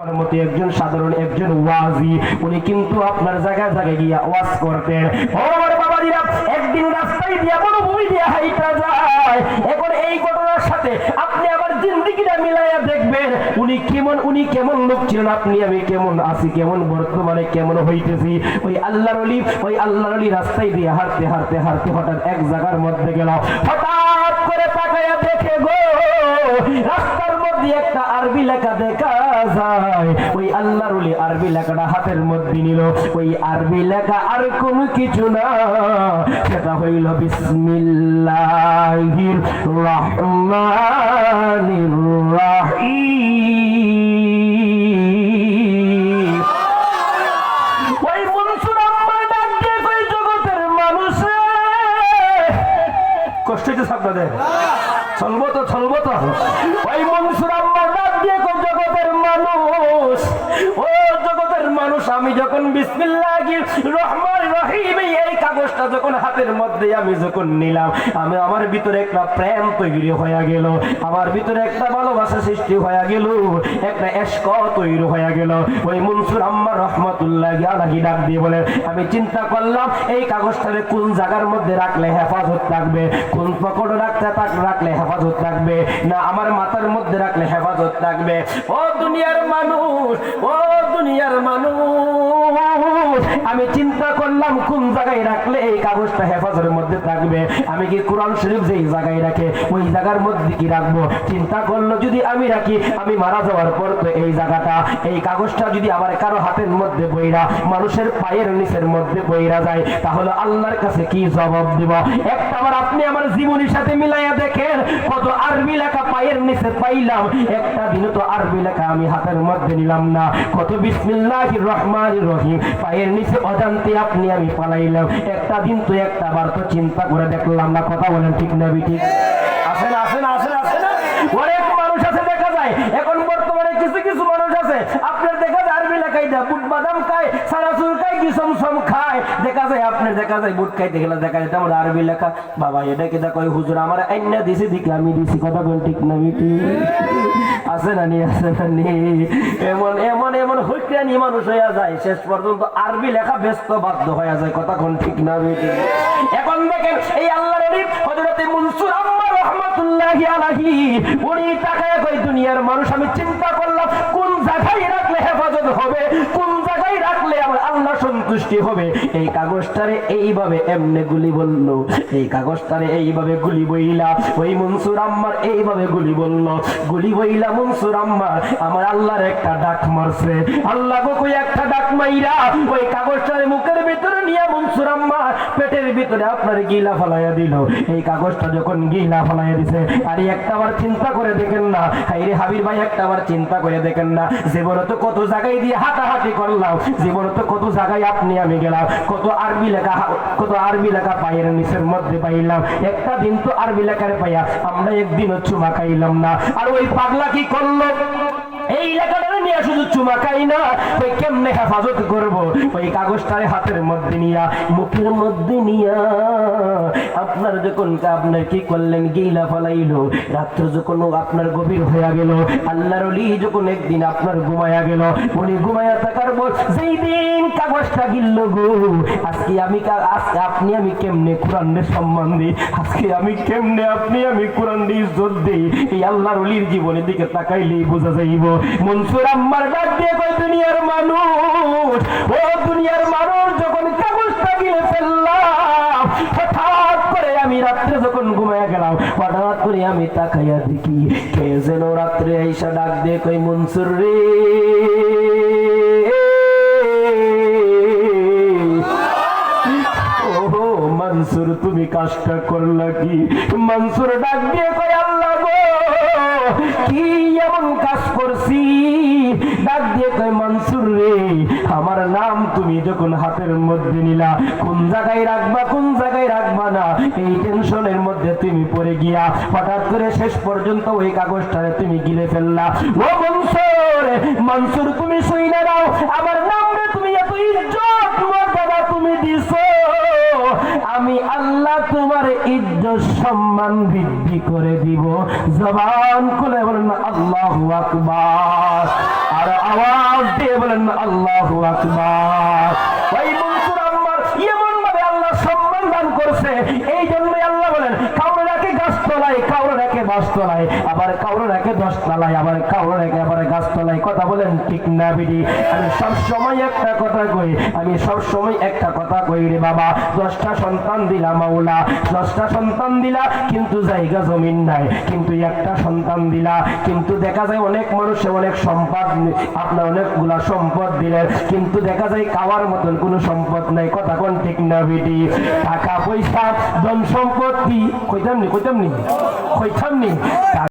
উনি আপনি কেমন লোক ছিলেন? আপনি, আমি কেমন আছি? কেমন বর্তমানে কেমন হইতেছি? ওই আল্লাহর ওই আল্লাহর রাস্তায় দিয়ে হাঁটতে হাঁটতে হাঁটতে হঠাৎ এক জায়গার মধ্যে গেল। হঠাৎ করে তাকায়া দেখে গো, রাস্তার মধ্যে একটা আরবি লেখা দেখা যায়। ওই আল্লাহর ওলি আরবি লেখাটা হাতের মধ্যে নিল। ওই আরবি লেখা আর কোনো কিছু না। সেটা হইল বিসমিল্লাহির রহমানির রহিম। কষ্ট হইতেছে আপনাদের। চলবো তো চলবো তো ওই মনসুর আম্মা ডাক দিয়ে জগতের মানুষ, ও জগতের মানুষ, আমি যখন বিসমিল্লা রহমান কাগজটা যখন হাতের মধ্যে আমি যখন নিলাম, আমি আমার ভিতরে একটা প্রেম তৈরি হয়ে গেল, আমার ভিতরে একটা ভালোবাসা সৃষ্টি হয়ে গেল, একটা এশক তৈরি হয়ে গেল। ওই মনসুর আম্মা রহমতুল্লাহ আলাহি ডাক দিয়ে বলে, আমি চিন্তা করলাম, এই কাগজটারে কোন জায়গার মধ্যে রাখলে হেফাজত থাকবে? কোন পকেটে রাখতে থাক- রাখলে হেফাজত থাকবে? না আমার মাথার মধ্যে রাখলে হেফাজত থাকবে? ও দুনিয়ার মানুষ, ও দুনিয়ার মানুষ আমি চিন্তা করলাম কোন জায়গায় রাখলে এই কাগজটা হেফাজতের মধ্যে থাকবে। আমি কি কোরআন শরীফ যেই জায়গায় রাখে, ওই জায়গার মধ্যে কি রাখব? চিন্তা করল যদি আমি রাখি, আমি মারা যাওয়ার পর তো এই জায়গাটা, এই কাগজটা যদি আমার কারও হাতের মধ্যে বইরা, মানুষের পায়ের নিচের মধ্যে বইরা যায়, তাহলে আল্লাহর কাছে কি জবাব দিব? একটা আবার আপনি আমার জীবনের সাথে মিলাইয়া দেখেন, কত আরবি লেখা পায়ের নিচে পাইলাম। একটা দিন তো আরবি লেখা আমি হাতের মধ্যে নিলাম না। কত বিসমিল্লাহির রহমানির রহিম, পায়ের নিচে অজান্তে আপনি আমি পালাইলাম। একটা দিন তো একটা বার তো চিন্তা করে দেখলাম না, কথা বলেন ঠিক না বিঠিক আসেন আসেন আসেন আসেন। অনেক মানুষ আছে, দেখা যায়। এখন বর্তমানে কিছু কিছু মানুষ আছে। আপনার দেখা যায়, আরবি লেখাই দেয়, বুট বাদাম খায় সারাসুর খায় কিসম খায় দেখা যায় দেখা যায়, বুট খাইতে গেলে দেখা যায় আরবি লেখা। বাবা, এটা কি দেখো হুজুর আমার দিছি আমি দিছি, কথা বল ঠিক না, মিটি। আছে না নি, আছে না নি? এমন এমন এমন হইকানি মানুষ হইয়া যায়, শেষ পর্যন্ত আরবি লেখা ব্যস্ত বাধ্য হয়ে যায়, কথা কোন ঠিক না, মিটি? এখন দেখেন, এই আল্লাহর মনসুর আম্মা রহমাতুল্লাহি আলাইহি, উনি তাকায় কই দুনিয়ার মানুষ, আমি চিন্তা করলাম, কোন জায়গায় রাখলে হেফাজত হবে? কোন জায়গায় রাখলে আমার আল্লাহ সন্তুষ্টি হবে। এই কাগজটারে এইভাবে এমনে গুলি বলল। এই কাগজটারে এইভাবে গুলি বইলা, ওই মনসুর আম্মার এইভাবে গুলি বলল। গুলি বইলা, মনসুর আম্মার আমার আল্লাহর একটা ডাক মারছে। আল্লাহ গো, কই একটা ডাক মাইরা? ওই কাগজটারে মুখের ভিতরে নিয়ে মনসুর আম্মার পেটের ভিতরে আপনার গিলা ফলাইয়া দিল। এই কাগজটা যখন গিলা ফলাইয়া দিছে, আরে একটা বার চিন্তা করে দেখেন না। হাইরে হাবির ভাই, একটা বার চিন্তা করে দেখেন না। জীবনে তো কত জায়গায় দিয়ে হাঁটাহাঁটি করলাম। জীবনে তো কত জায়গায় আপনি, আমি গেলাম। কত আরবি লেখা, কত আরবি লেখা পায়ের নিচের মধ্যে পাইলাম। একটা দিন তো আরবি লেখার পাইয়া আমরা একদিনও চুমা খাইলাম না। আর ওই পাগলা কি করল? এই লেখাটা নিয়ে শুধু চুমা খাই না, ওই কেমনে হেফাজত করব? ওই কাগজটারে হাতের মধ্যে নিয়া, মুখের মধ্যে নিয়া। আপনার যখন আপনার কি করলেন, গিলা ফলাইলো। রাত্র যখন আপনার গভীর হয়ে গেল, আল্লাহর অলি যখন একদিন আপনার ঘুমায়া গেল, উনি ঘুমায়া থাকার পর যেই দিন কাগজটা গিলল গো, আজকে আমি আজকে আপনি আমি কেমনে কোরআনের সম্মান দিই? আজকে আমি কেমনে আপনি আমি কোরআন দিয়ে ইজ্জত দিই? এই আল্লাহর অলির জীবনের দিকে তাকাইলেই বোঝা যাইব। মনসুর দুনিয়ার মানুষ, ও দুনিয়ার মানুষ যখন ফেললাম আমি রাত্রে যখন ঘুমায় গেলাম, হঠাৎ করে আমি তাকাইয়া দেখি, কে যেন রাত্রে আইসা ডাক কই মনসুর রে। মনসুর, তুমি কাজটা করলা কি? মনসুর ডাক দিয়ে কই আল্লাহ গো, কি এমন কাজ করছি? রে আমার নাম তুমি যখন হাতের মধ্যে নিলা, কোন জায়গায় রাখবা, কোন জায়গায় রাখবা না, এই টেনশনের মধ্যে তুমি পড়ে গিয়া, হঠাৎ করে শেষ পর্যন্ত ওই কাগজটারে তুমি গিলে ফেললা। ও মনসুর মনসুর, তুমি শুই না দাও আমার নাম তুমি এত ইজ্জত মর্যাদা তুমি দিছো। আমি আল্লাহ তোমার ইজ্জত সম্মান বৃদ্ধি করে দিব। জবান খুলে বলেন, আল্লাহু আকবার। আর আওয়াজ আল্লাহু আকবার। এমন ভাবে আল্লাহ সম্মান করছে। এই জন্য আল্লাহ বলেন কাউরে রাখে গাছতলায়, কাউরে বাসতলায়, আবার কাউরে রাখে দশতলায়, আবার কাউরে রাখে আবার গাছতলায়। কথা বলেন ঠিক না বিডি? আমি সব সময় একটা কথা কই, আমি সব সময় একটা কথা কই রে বাবা। দশটা সন্তান দিলা মাওলা, দশটা সন্তান দিলা, কিন্তু জায়গা জমিন নাই। কিন্তু একটা সন্তান দিলা, কিন্তু দেখা যায় অনেক মানুষে অনেক সম্পদ আপনার অনেকগুলা সম্পদ দিলেন, কিন্তু দেখা যায় খাওয়ার মতন কোনো সম্পদ নাই। কথা কোন ঠিক না বিডি? টাকা পয়সা, ধন সম্পত্তি, কইতাম নি কইতাম নি? কইতাম নি